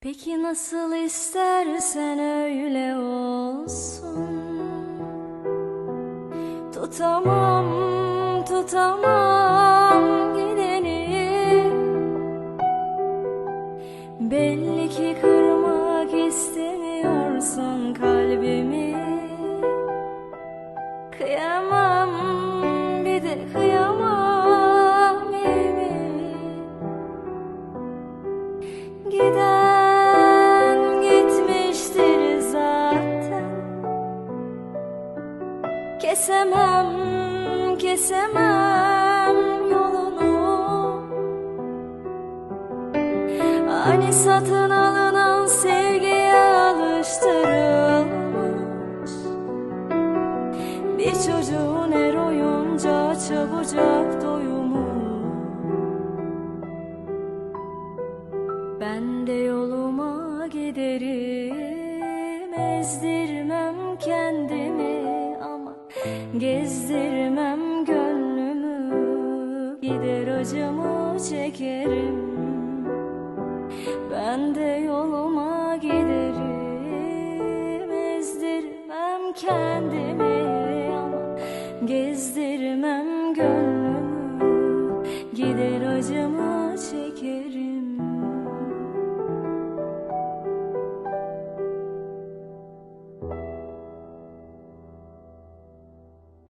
Peki nasıl istersen öyle olsun. Tutamam, tutamam gideni. Belli ki kırmak istemiyorsun kalbimi. Kıyamam, bir de kıyamam yemin Giden Kesemem, kesemem yolunu. Hani satın alınan sevgiye alıştırılmış. Bir çocuğun her oyuncağı çabucak doyumu Ben de yoluma giderim Ezdirmem Gezdirmem gönlümü Gider acımı çekerim. Ben de yoluma giderim Ezdirmem kendimi ama Gezdirmem gönlümü Gider acımı